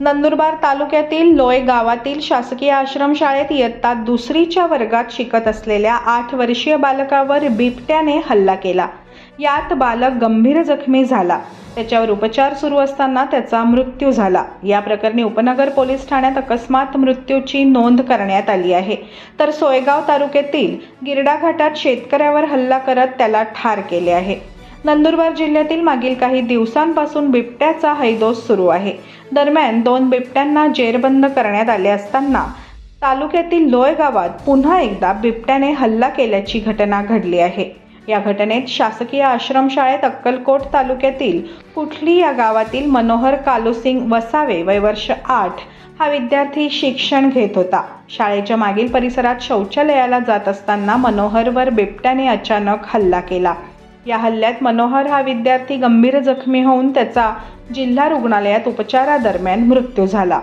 नंदुरबार तालुक्यातील लोय गावातील शासकीय आश्रमशाळेत इयत्ता दुसरीच्या वर्गात शिकत असलेल्या आठ वर्षीय बालकावर बिबट्याने हल्ला केला. यात बालक गंभीर जखमी झाला. त्याच्यावर उपचार सुरू असताना त्याचा मृत्यू झाला. या प्रकरणी उपनगर पोलीस ठाण्यात अकस्मात मृत्यूची नोंद करण्यात आली आहे. तर सोयगाव तालुक्यातील गिरडा घाटात शेतकऱ्यावर हल्ला करत त्याला ठार केले आहे. नंदुरबार जिल्ह्यातील मागील काही दिवसांपासून बिबट्याचा हैदोस सुरू आहे. दरम्यान दोन बिबट्यांना जेरबंद करण्यात आले असताना तालुक्यातील लोय गावात पुन्हा एकदा बिबट्याने हल्ला केल्याची घटना घडली आहे. या घटनेत शासकीय आश्रमशाळेत अक्कलकोट तालुक्यातील कुठली या गावातील मनोहर कालुसिंग वसावे वय वर्ष आठ हा विद्यार्थी शिक्षण घेत होता. शाळेच्या मागील परिसरात शौचालयाला जात असताना मनोहरवर बिबट्याने अचानक हल्ला केला. या हल्ल्यात मनोहर हा विद्यार्थी गंभीर जखमी होऊन त्याचा जिल्हा रुग्णालयात उपचारादरम्यान मृत्यू झाला.